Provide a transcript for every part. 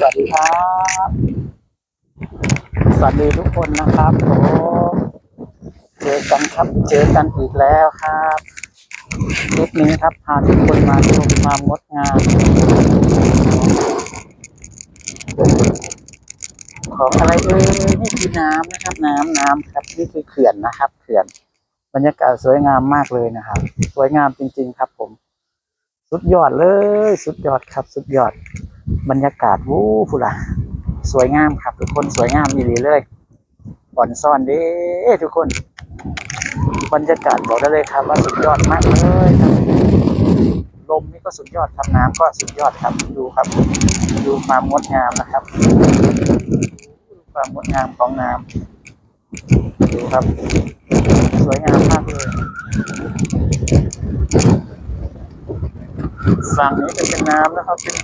สวัสดีครับ สวัสดีทุกคนนะครับผมเจอกันครับเจอกันอีกแล้วครับคลิปนี้ครับพาทุกคนมาชมความงดงามของอะไรเอ่ยนี่คือน้ำนะครับ น้ำน้ำครับนี่คือเขื่อนนะครับ เขื่อน บรรยากาศสวยงามมากเลยนะครับ สวยงามจริง ๆ ครับ ผม สุดยอดเลย สุดยอดครับ สุดยอด บรรยากาศวู้ผู้ละสวยงามครับ ทุกคนสวยงามมีหลีเลยบ่อนซ่อนเด้ทุกคน บรรยากาศบอกได้เลยครับว่าสุดยอดมากเลยครับลมนี่ก็สุดยอดครับน้ำก็สุดยอดครับดูครับ ดูความงดงามนะครับดูความงดงามของน้ำดูครับ สวยงามมากเลยฝั่งนี้จะเป็นน้ำนะครับเป็น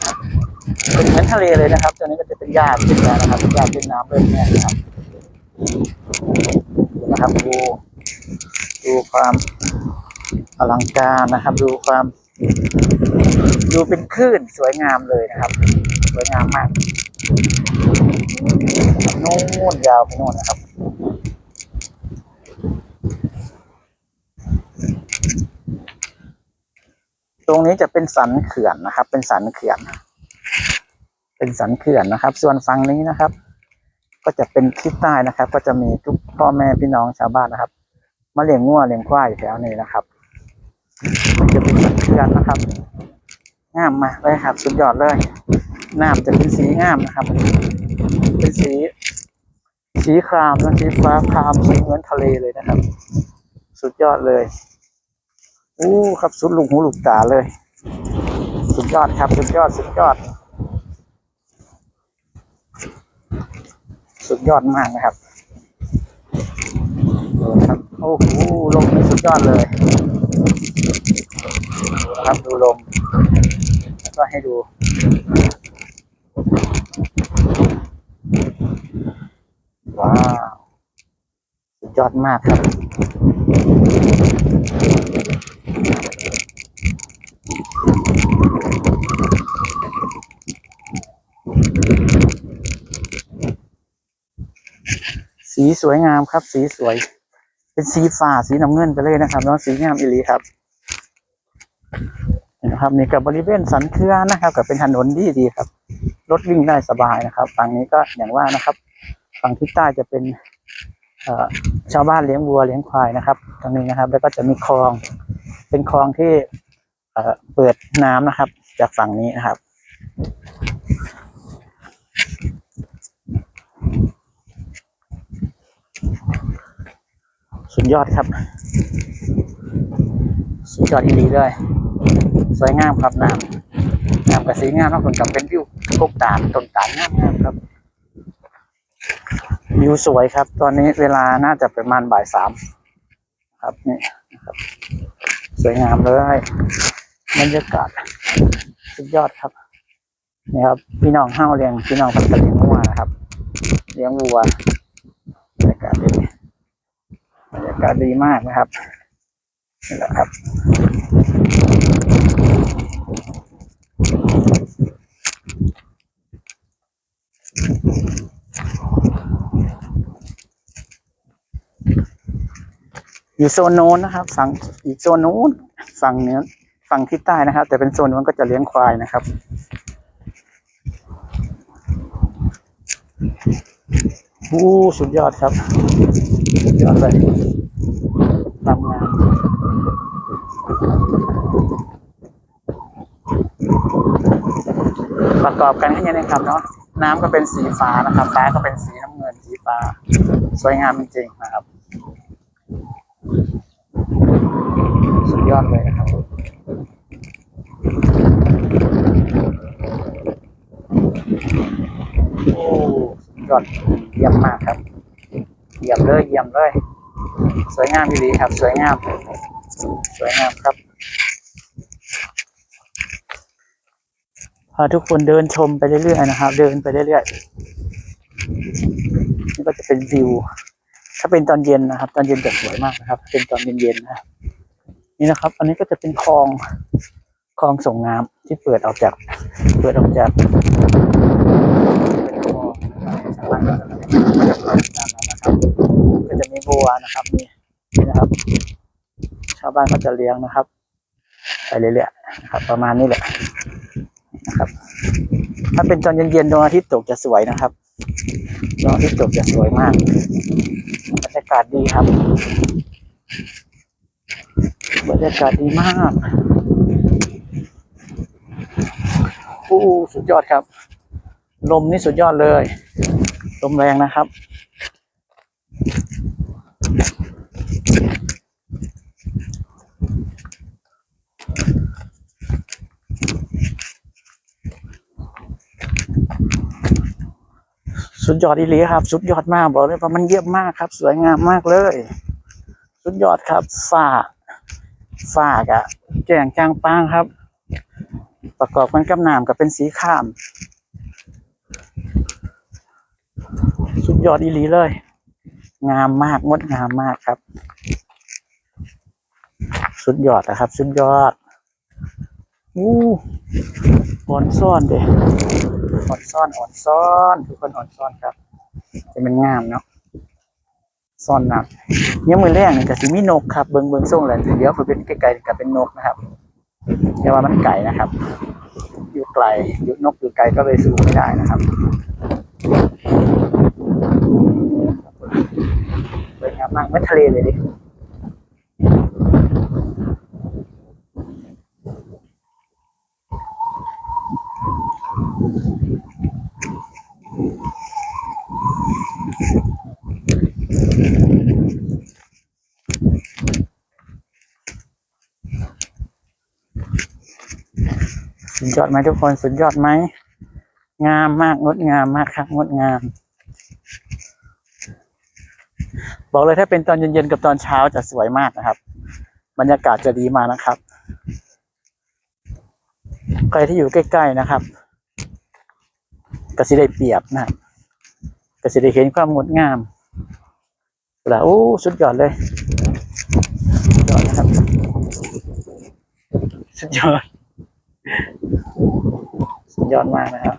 เป็นเหมือนทะเลเลยนะครับตัวนี้ก็จะเป็นหญ้าเป็นหญ้านะครับหญ้าเป็นน้ำเลยเนี่ยนะครับดูนะครับดูดูความอลังการนะครับ ดูความดูเป็นคลื่นสวยงามเลยนะครับ สวยงามมากโน่นยาวไปโน่นนะครับตรงนี้จะเป็นสันเขื่อนนะครับ เป็นสันเขื่อน เป็นสันเขื่อนนะครับ ส่วนฝั่งนี้นะครับ ก็จะเป็นทิศใต้นะครับ ก็จะมีทุกพ่อแม่พี่น้องชาวบ้านนะครับมาเลี้ยงงัวเลี้ยงควายอยู่แถวนี้นะครับมันจะเป็นสันเขื่อนนะครับงามมาเลยครับ สุดยอดเลยน้ำจะเป็นสีงามนะครับ เป็นสี สีครามและสีฟ้าครามสีเหมือนทะเลเลยนะครับ สุดยอดเลยอู้ครับสุดลูกหูลูกตาเลย สุดยอดครับ สุดยอด สุดยอด สุดยอดมากนะครับดูครับโอ้โหลมนี่สุดยอดเลยดูครับดูลมแล้วก็ให้ดูว้าวสุดยอดมากครับ สีสวยงามครับ สีสวย เป็นสีฟ้าสีน้ำเงินไปเลยนะครับแล้วสีงามอีลีครับนะครับนี่กับบริเวณสันเขื่อนนะครับกับเป็นถนนดีดีครับ รถวิ่งได้สบายนะครับฝั่งนี้ก็อย่างว่านะครับ ฝั่งทิศใต้จะเป็นชาวบ้านเลี้ยงวัวเลี้ยงควายนะครับ ตรงนี้นะครับ แล้วก็จะมีคลอง เป็นคลองที่เปิดน้ำนะครับ จากฝั่งนี้นะครับ สุดยอดครับ สุดยอดอีหลีเลยสวยงามครับน้ำน้ำกับสีงามมากคนกับเป็นวิวกกตาลต้นตาลงามงามครับวิวสวยครับ ตอนนี้เวลาน่าจะประมาณบ่ายสามครับนี่ครับ สวยงามเลยบรรยากาศสุดยอดครับนี่ครับ พี่น้องห้าวเลี้ยงพี่น้องพันธุ์เลี้ยงวัวนะครับ เลี้ยงวัว บรรยากาศดีบรรยากาศดีมากนะครับนี่แหละครับอยู่โซนโน้นนะครับ ฝั่งอีกโซนโน้นฝั่งเหนือฝั่งทิศใต้นะครับ แต่เป็นโซนนู้นก็จะเลี้ยงควายนะครับ อู้สุดยอดครับสุดยอดเลยทำงานประกอบกันให้ยังไงครับเนาะน้ำก็เป็นสีฟ้านะครับ ฟ้าก็เป็นสีน้ำเงินสีฟ้า สวยงามจริงๆนะครับ สุดยอดเลยนะครับ โอ้สุด ยอดเยี่ยมมากครับเยี่ยมเลยเยี่ยมเลย สวยงามดีครับ สวยงาม สวยงามครับพาทุกคนเดินชมไปเรื่อยๆนะครับ เดินไปเรื่อยๆนี่ก็จะเป็นวิว ถ้าเป็นตอนเย็นนะครับ ตอนเย็นจะสวยมากนะครับ เป็นตอนเย็นๆนะนี่นะครับ อันนี้ก็จะเป็นคลองคลองส่งน้ำที่เปิดออกจาก เปิดออกจาก บัวนะครับนี่นี่นะครับ ชาวบ้านก็จะเลี้ยงนะครับ ไปเรื่อยๆนะครับ ประมาณนี้แหละนะครับ ถ้าเป็นตอนเย็นๆดวงอาทิตย์ตกจะสวยนะครับดวงอาทิตย์ตกจะสวยมากบรรยากาศดีครับบรรยากาศดีมากโอ้สุดยอดครับ ลมนี่สุดยอดเลย ลมแรงนะครับ สุดยอดอีหลีครับ สุดยอดมากบอกเลยว่ามันเยี่ยมมากครับ สวยงามมากเลย สุดยอดครับฝาฝากะแจ่งจางปางครับ ประกอบกันกับน้ำกับเป็นสีข้าม สุดยอดอีหลีเลย งามมากงดงามมากครับ สุดยอดนะครับ สุดยอดอู้อ่อนซ่อนเด้ อ่อนซ่อนอ่อนซ่อนทุกคนอ่อนซ่อนครับ จะเป็นงามเนาะซ่อนหนักเนี่ยมือแรกนี่ก็สิมีนกครับเบิงเบิงส่งแหละเดี๋ยวคือเป็นไกลๆกับเป็นนกนะครับอย่ว่ามันไก่นะครับ อยู่ไกลอยู่นกอยู่ไกลก็เลยสู้ไม่ได้นะครับสวยงามมากเหมือนทะเลเลยดิ สุดยอดไหมทุกคนสุดยอดไหมงามมากงดงามมากครับงดงาม บอกเลยถ้าเป็นตอนเย็นๆกับตอนเช้าจะสวยมากนะครับ บรรยากาศจะดีมากนะครับ ใครที่อยู่ใกล้ๆนะครับก็สิได้เปรียบนะครับก็สิได้เห็นความงดงามแล้วโอ้สุดยอดเลยสุดยอดนะครับสุดยอด ยอดมากนะครับ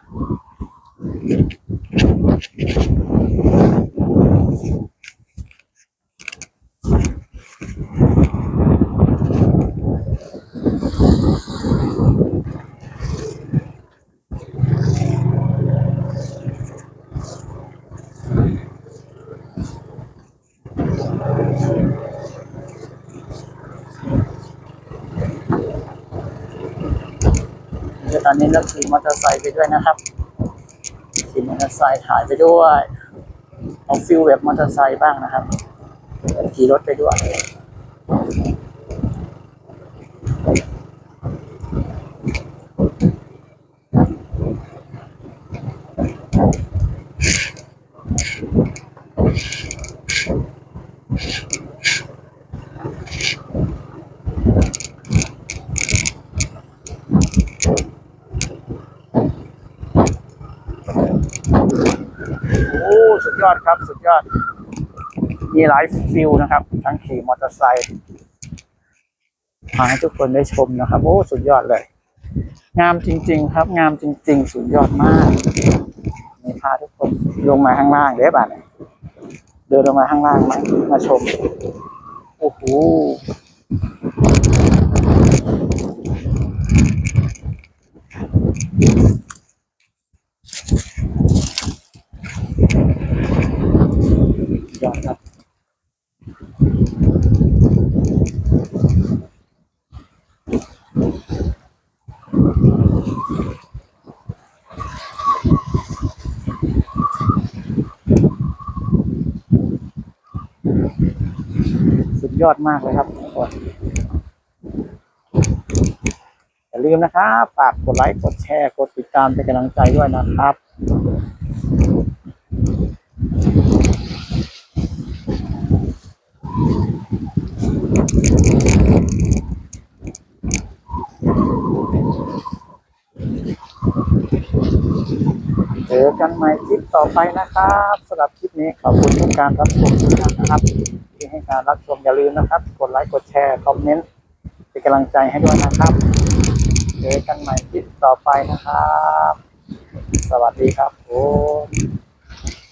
เดี๋ยว ตอนนี้เราขี่มอเตอร์ไซค์ไปด้วยนะครับขี่มอเตอร์ไซค์ถ่ายไปด้วยเอาฟิลแบบมอเตอร์ไซค์บ้างนะครับขี่รถไปด้วย ยอดครับ สุดยอด มีหลายฟิลนะครับ ทั้งขี่มอเตอร์ไซค์มาให้ทุกคนได้ชมนะครับ โอ้ สุดยอดเลย งามจริง ๆ ครับ งามจริง ๆ สุดยอดมากนี่พาทุกคนลงมาข้างล่างเด้บ้านเดินลงมาข้างล่างมามาชม โอ้โห สุดยอดครับ สุด ยอดมากเลยครับทุกคนอย่าลืมนะครับฝากกดไลค์กดแชร์กดติดตามเป็นกำลังใจด้วยนะครับเจอกันใหม่คลิปต่อไปนะครับสำหรับคลิปนี้ขอบคุณทุกการรับชมทุกท่านนะครับ ให้การรับชมอย่าลืมนะครับ กดไลค์กดแชร์คอมเมนต์เป็นกำลังใจให้ด้วยนะครับเจอกันใหม่คลิปต่อไปนะครับ สวัสดีครับผม